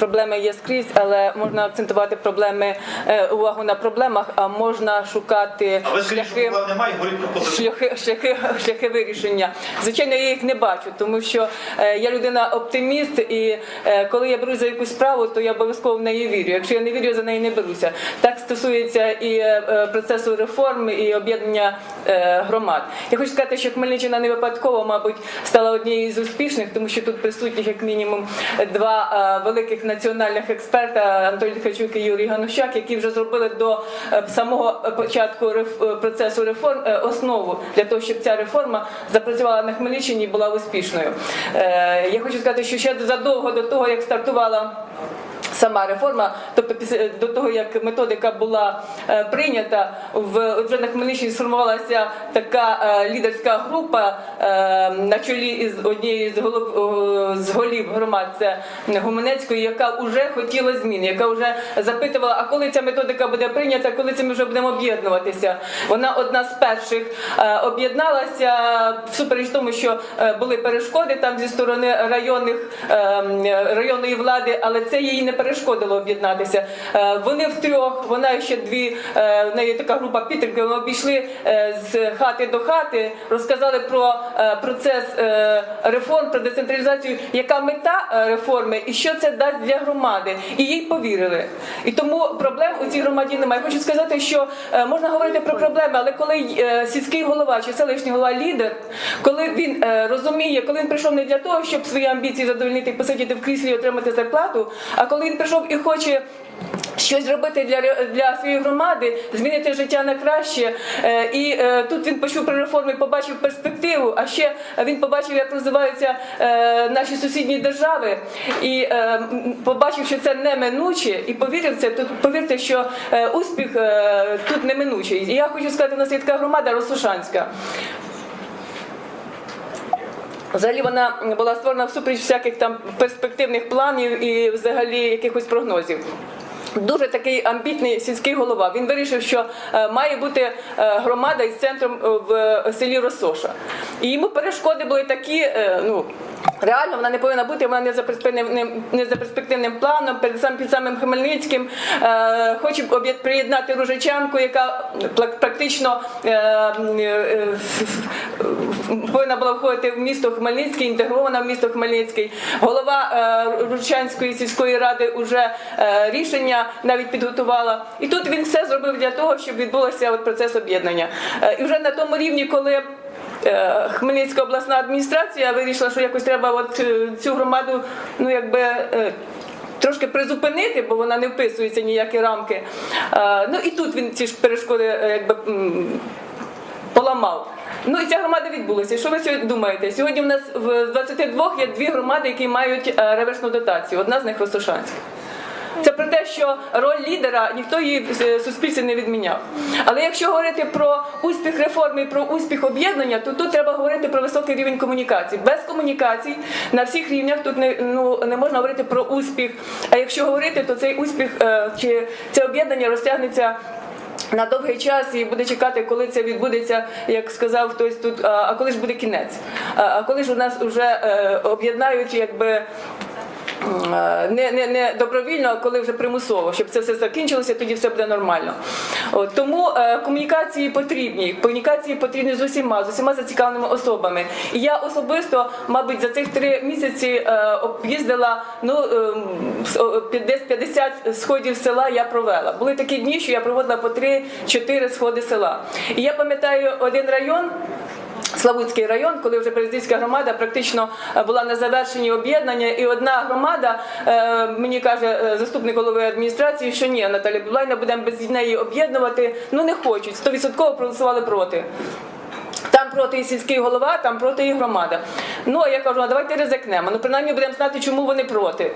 проблеми є скрізь, але можна акцентувати проблеми е, увагу на проблемах, а можна шукати А ви скажіть, що проблем немає, шляхи, шляхи, шляхи вирішення. Звичайно, я їх не бачу, тому що е, я людина оптиміст, і е, коли я берусь за якусь справу, то я обов'язково в неї вірю. Якщо я не вірю, я за неї не беруся. Так стосується і процесу реформ, і об'єднання громад. Я хочу сказати, що Хмельниччина не випадково, мабуть, стала однією з успішних, тому що тут присутніх як мінімум два великих національних експерта Анатолій Ткачук і Юрій Ганущак, які вже зробили до е, самого початку реф- е, процесу реформ е, основу для того, щоб ця реформа запрацювала на Хмельниччині і була успішною. Е, Я хочу сказати, що ще задовго до того, як стартувала. Сама реформа, тобто після до того, як методика була е, прийнята, в вже на Хмельниччині сформувалася така е, лідерська група е, на чолі із однією з голов з голів громад. Це Гуменецької, яка вже хотіла змін, яка вже запитувала, а коли ця методика буде прийнята, коли це ми вже будемо об'єднуватися. Вона одна з перших об'єдналася всупереч тому, що були перешкоди там зі сторони районних е, районної влади, але це їй не перешкодило об'єднатися. Е, Вони втрьох, вона ще дві е, в неї така група підтримки. Вони обійшли е, з хати до хати, розказали про процес реформ, про децентралізацію, яка мета реформи і що це дасть для громади. І їй повірили. І тому проблем у цій громаді немає. Хочу сказати, що можна говорити про проблеми, але коли сільський голова чи селищний голова лідер, коли він розуміє, коли він прийшов не для того, щоб свої амбіції задовольнити, посидіти в кріслі і отримати зарплату, а коли він прийшов і хоче. Щось зробити для для своєї громади, змінити життя на краще. Е, І е, тут він почув про реформи, побачив перспективу. А ще він побачив, як розвиваються е, наші сусідні держави, і побачив, що це неминуче, і повірив це. Тут повірте, що успіх тут неминучий. І я хочу сказати, у нас є така громада Росошанська. Взагалі вона була створена всупереч всяких там перспективних планів і взагалі якихось прогнозів. Дуже такий амбітний сільський голова. Він вирішив, що е, має бути е, громада із центром е, в селі Росоша. І йому перешкоди були такі, ну. Реально вона не повинна бути, вона не за перспективним, не за перспективним планом, перед сам під самим Хмельницьким. Хоче приєднати Ружичанку, яка практично повинна була входити в місто Хмельницький, інтегрована в місто Хмельницький. Голова Ружичанської сільської ради вже е, навіть підготувала. І тут він все зробив для того, щоб відбулося от процес об'єднання. Е, і вже на тому рівні, коли Е, Хмельницька обласна адміністрація вирішила, що якось треба от е, цю громаду, ну якби. Трошки призупинити, бо вона не вписується ніякі рамки. Ну і тут він ці ж перешкоди якби поламав. Ну і ця громада відбулася. Що ви сьогодні думаєте? Сьогодні в нас в 22 є дві громади, які мають реверсну дотацію. Одна з них Росошанська. Це про те, що роль лідера ніхто її в суспільстві не відміняв. Але якщо говорити про успіх реформи, про успіх об'єднання, то тут треба говорити про високий рівень комунікацій. Без комунікацій на всіх рівнях тут не ну не можна говорити про успіх. А якщо говорити, то цей успіх е, чи це об'єднання розтягнеться. На довгий час і буде чекати, коли це відбудеться, як сказав хтось тут. А, коли ж буде кінець? А, коли ж у нас вже е, об'єднають, якби не, не, не добровільно, а коли вже примусово, щоб це все закінчилося, тоді все буде нормально. От, тому е, комунікації потрібні. Комунікації потрібні з усіма, з усіма зацікавленими особами. І я особисто, мабуть, за цих три місяці е, об'їздила ну е, десь 50 сходів села. Я провела. Були такі дні, що я проводила по 3-4 сходи села. І я пам'ятаю один район. Славутський район, коли вже Березнівська громада практично е, була на завершенні об'єднання, і одна громада е, мені каже е, заступник голови адміністрації, що ні, Наталя Білайна будемо без неї об'єднувати. Ну не хочуть. 100% проголосували проти. Там проти і сільський голова, там проти і громада. Ну а я кажу, а давайте ризикнемо. Ну принаймні будемо знати, чому вони проти.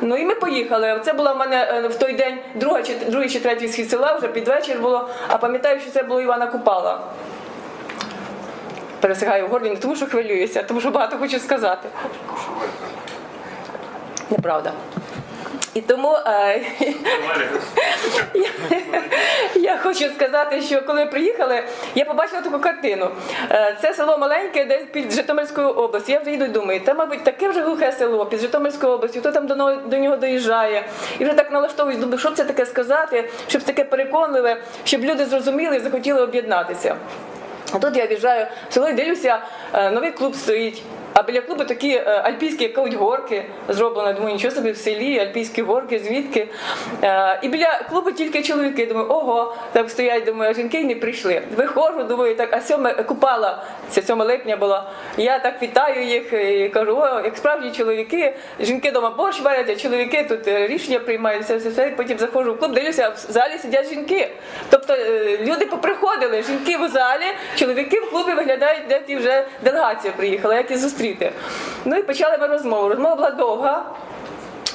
Ну і ми поїхали. Це була в мене в той день друга чи другий чи третій схід села, вже під вечір було. А пам'ятаю, що це було Івана Купала пересягаю в горлі, не тому що хвилююся, а тому що багато хочу сказати. Неправда. І тому е, я, я хочу сказати, що коли приїхали, я побачила таку картину. Е, Це село маленьке, десь під Житомирською областю. Я вже йду і думаю, та, мабуть, таке вже глухе село під Житомирською областю, хто там до до нього доїжджає. І вже так налаштовуюсь, думаю, що це таке сказати, щоб таке переконливе, щоб люди зрозуміли і захотіли об'єднатися. А тут я біжаю в село дивлюся, новий клуб стоїть. А біля клубу такі е, альпійські як кажуть, горки. Думаю, нічого собі в селі, альпійські горки, звідки. Е, І біля клубу тільки чоловіки. Думаю, ого, так стоять, думаю, а жінки не прийшли. Виходжу, думаю, так, а сьоме купала, це 7 липня була. Я так вітаю їх і кажу, о, як справжні чоловіки, жінки вдома борщ варять, а чоловіки тут е, рішення приймають, все, все, все. Потім заходжу в клуб, дивлюся, в залі сидять жінки. Тобто люди поприходили, жінки в залі, чоловіки в клубі виглядають, де ті вже делегація приїхала, як і зустріти. Ну і почали ми розмову. Розмова була довга.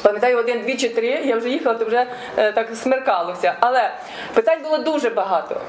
Пам'ятаю, один, дві чи три, я вже їхала, то вже е, так смеркалося. Але питань було дуже багато.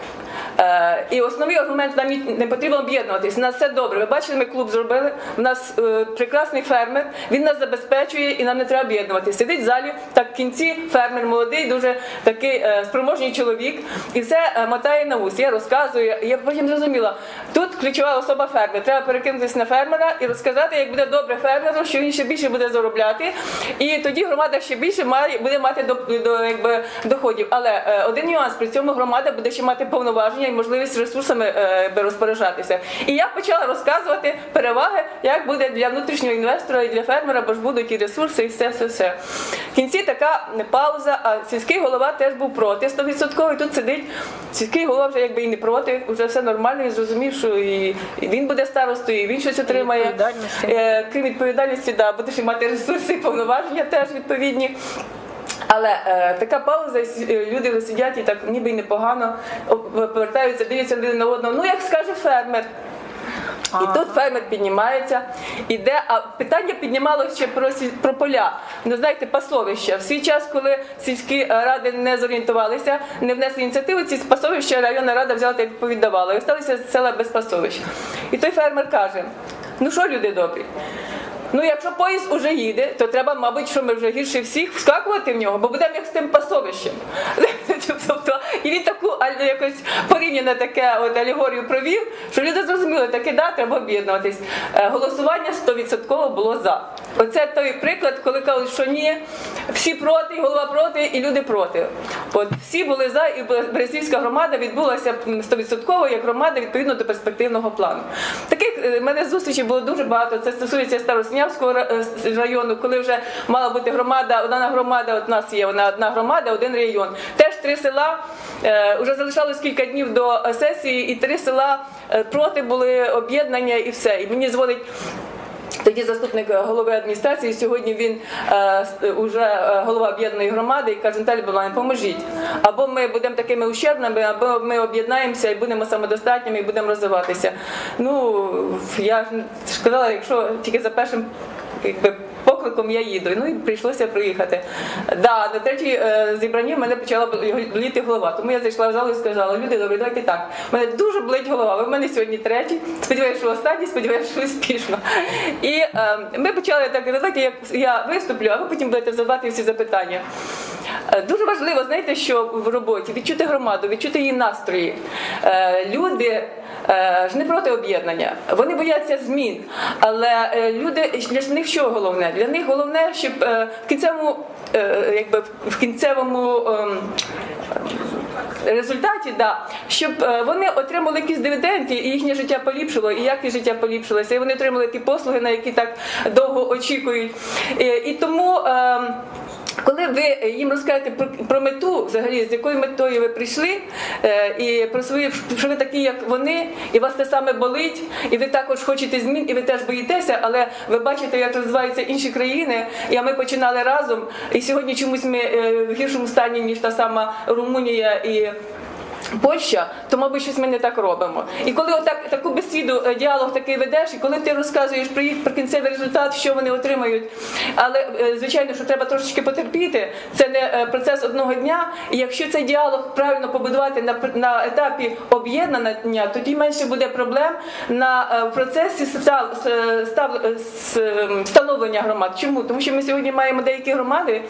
Е, і основний аргумент нам не потрібно об'єднуватись. У нас все добре. Ви бачите, ми клуб зробили. У нас е, прекрасний фермер, він нас забезпечує і нам не треба об'єднуватись. Сидить в залі, так в кінці фермер молодий, дуже такий е, спроможний чоловік, і все е, мотає на ус. Я розказую. Я потім зрозуміла, тут ключова особа фермер. Треба перекинутися на фермера і розказати, як буде добре фермеру, що він ще більше буде заробляти. І тоді громада ще більше має буде мати до, до якби доходів. Але е, один нюанс при цьому громада буде ще мати повноваження і можливість ресурсами е, розпоряджатися. І я почала розказувати переваги, як буде для внутрішнього інвестора і для фермера, бо ж будуть і ресурси, і все, все, все. В кінці така пауза. А сільський голова теж був проти 100%. І тут сидить сільський голова вже якби і не проти, вже все нормально. І зрозумів, що і, і він буде старостою, і він щось отримає. Відповідальності. Е, крім відповідальності, да, будеш і мати ресурси і повноваження теж відповідні. Але е, така пауза, е, люди сидять і так ніби й непогано повертаються, дивляться один на одного. Ну як скаже фермер. І тут фермер піднімається, іде, а питання піднімалося ще про, про поля. Ну знаєте, пасовища. В свій час, коли сільські е, ради не зорієнтувалися, не внесли ініціативу, ці пасовища районна рада взяла та й відповідавала. І залишилися села без пасовищ. І той фермер каже: ну що, люди добрі? Ну, якщо поїзд уже їде, то треба, мабуть, що ми вже гірше всіх вскакувати в нього, бо будемо як з тим пасовищем. Тобто, і він таку аль- якось порівняно таке от алегорію провів, що люди зрозуміли, таки да, треба об'єднуватись. Е, Голосування 100% було за. Оце той приклад, коли кажуть, що ні, всі проти, голова проти, і люди проти. От всі були за, і Березівська громада відбулася 100% як громада відповідно до перспективного плану. Таких е, в мене зустрічей було дуже багато. Це стосується Староснявського ра- е, району, коли вже мала бути громада, одна громада, от у нас є вона одна громада, один район. Теж три села. вже залишалось кілька днів до е, сесії, і три села е, проти були об'єднання і все. І мені дзвонить тоді заступник е, голови адміністрації. Сьогодні він е, уже е, голова об'єднаної громади і каже, Наталі Балані, поможіть. Або ми будемо такими ущербними, або ми об'єднаємося і будемо самодостатніми і будемо розвиватися. Ну я ж сказала, якщо тільки за першим якби. Покликом я їду, ну і прийшлося приїхати. Да, на третій е, зібранні в мене почала боліти голова. Тому я зайшла в залу і сказала, люди, добре, давайте так. У мене дуже болить голова. Ви в мене сьогодні третій. Сподіваюся, що останній, сподіваюся, що успішно. І е, ми почали так, давайте я, я виступлю, а ви потім будете задавати всі запитання. Е, Дуже важливо, знаєте, що в роботі відчути громаду, відчути її настрої. Е, Люди е, ж не проти об'єднання, вони бояться змін. Але люди для них що головне? Для них головне, щоб в кінцевому, якби в кінцевому. ем, результаті, да, щоб вони отримали якісь дивіденди, і їхнє життя поліпшило, і якість життя поліпшилося, і вони отримали ті послуги, на які так довго очікують. І, і тому. е, коли ви їм розкажете про, про мету, взагалі з якою метою ви прийшли, е, і про свої, що ви такі, як вони, і вас те саме болить, і ви також хочете змін, і ви теж боїтеся, але ви бачите, як розвиваються інші країни. І ми починали разом. І сьогодні чомусь ми е, в гіршому стані, ніж та сама Румунія і. Польща, то мабуть щось ми не так робимо. І коли отак таку бесіду, е, діалог такий ведеш, і коли ти розказуєш про їх про кінцевий результат, що вони отримають, але е, звичайно, що треба трошечки потерпіти. Це не е, процес одного дня. І якщо цей діалог правильно побудувати на на етапі об'єднання, тоді менше буде проблем на процесі став- е, е, становлення громад. Чому? Тому що ми сьогодні маємо деякі громади,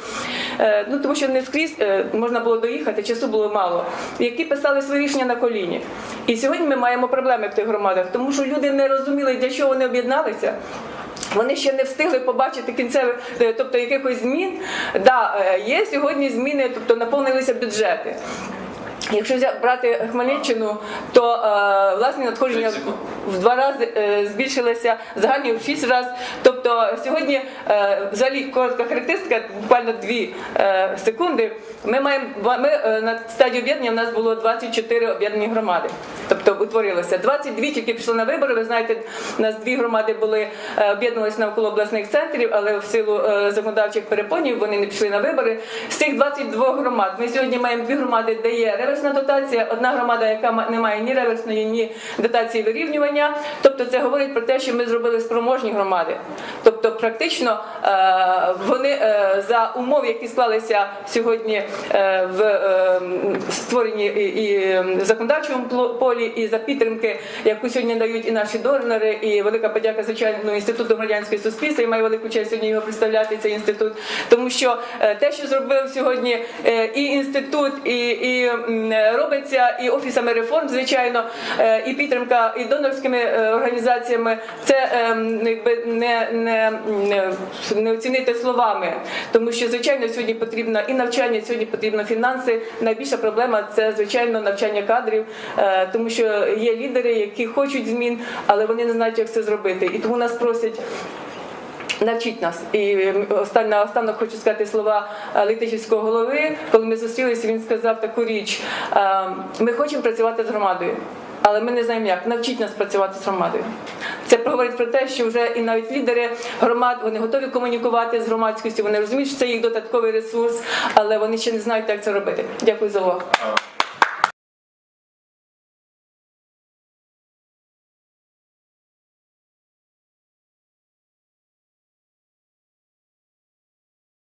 ну тому що не скрізь е, можна було доїхати, часу було мало, які писали свої рішення на коліні. І сьогодні ми маємо проблеми в тих громадах, тому що люди не розуміли, для чого вони об'єдналися. Вони ще не встигли побачити кінцевих, е, тобто якихось змін. Да, е, є сьогодні зміни, тобто наповнилися бюджети. Якщо взяти брати Хмельниччину, то е, власне надходження в два рази е, збільшилися, загальні в шість разів. Тобто сьогодні е, взагалі коротка характеристика, буквально дві е, секунди. Ми маємо ми е, на стадії об'єднання. У нас було 24 об'єднані громади. Тобто утворилося 22 тільки пішли на вибори. Ви знаєте, у нас дві громади були е, об'єдналися навколо обласних центрів, але в силу е, законодавчих перепонів вони не пішли на вибори. З цих 22 громад ми сьогодні маємо дві громади, де є реверсна дотація. Одна громада, яка не має ні реверсної, ні дотації вирівнювання. Тобто, це говорить про те, що ми зробили спроможні громади. Тобто, практично е, вони е, за умов, які склалися сьогодні е, в створенні і, законодавчому полі, і за підтримки, яку сьогодні дають і наші донори, і велика подяка звичайно інституту громадянського суспільства. Я маю велику честь сьогодні його представляти цей інститут, тому що те, що зробив сьогодні і інститут, і, і робиться і офісами реформ, звичайно, е, і підтримка і донорськими е, організаціями, це якби не, не, не, оцінити словами, тому що звичайно сьогодні потрібно і навчання, сьогодні потрібно фінанси. Найбільша проблема це звичайно навчання кадрів, е, тому що є лідери, які хочуть змін, але вони не знають, як це зробити, і тому нас просять. Навчіть нас. І останнє наостанок хочу сказати слова е, Летичівського голови. Коли ми зустрілися, він сказав таку річ: е, ми хочемо працювати з громадою. Але ми не знаємо як. Навчіть нас працювати з громадою. Це говорить про те, що вже і навіть лідери громад вони готові комунікувати з громадськістю. Вони розуміють, що це їх додатковий ресурс, але вони ще не знають, як це робити. Дякую за увагу.